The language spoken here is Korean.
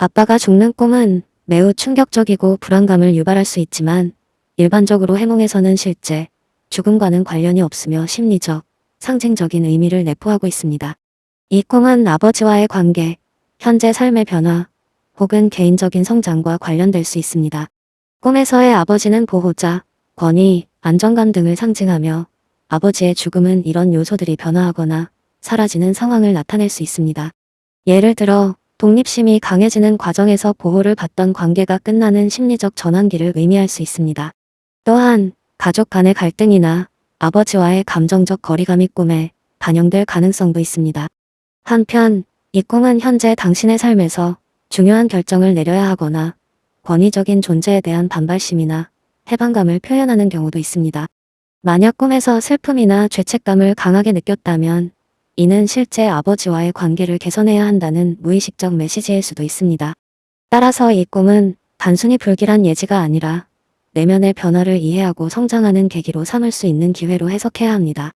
아빠가 죽는 꿈은 매우 충격적이고 불안감을 유발할 수 있지만 일반적으로 해몽에서는 실제 죽음과는 관련이 없으며 심리적, 상징적인 의미를 내포하고 있습니다. 이 꿈은 아버지와의 관계, 현재 삶의 변화, 혹은 개인적인 성장과 관련될 수 있습니다. 꿈에서의 아버지는 보호자, 권위, 안정감 등을 상징하며 아버지의 죽음은 이런 요소들이 변화하거나 사라지는 상황을 나타낼 수 있습니다. 예를 들어 독립심이 강해지는 과정에서 보호를 받던 관계가 끝나는 심리적 전환기를 의미할 수 있습니다. 또한 가족 간의 갈등이나 아버지와의 감정적 거리감이 꿈에 반영될 가능성도 있습니다. 한편 이 꿈은 현재 당신의 삶에서 중요한 결정을 내려야 하거나 권위적인 존재에 대한 반발심이나 해방감을 표현하는 경우도 있습니다. 만약 꿈에서 슬픔이나 죄책감을 강하게 느꼈다면 이는 실제 아버지와의 관계를 개선해야 한다는 무의식적 메시지일 수도 있습니다. 따라서 이 꿈은 단순히 불길한 예지가 아니라 내면의 변화를 이해하고 성장하는 계기로 삼을 수 있는 기회로 해석해야 합니다.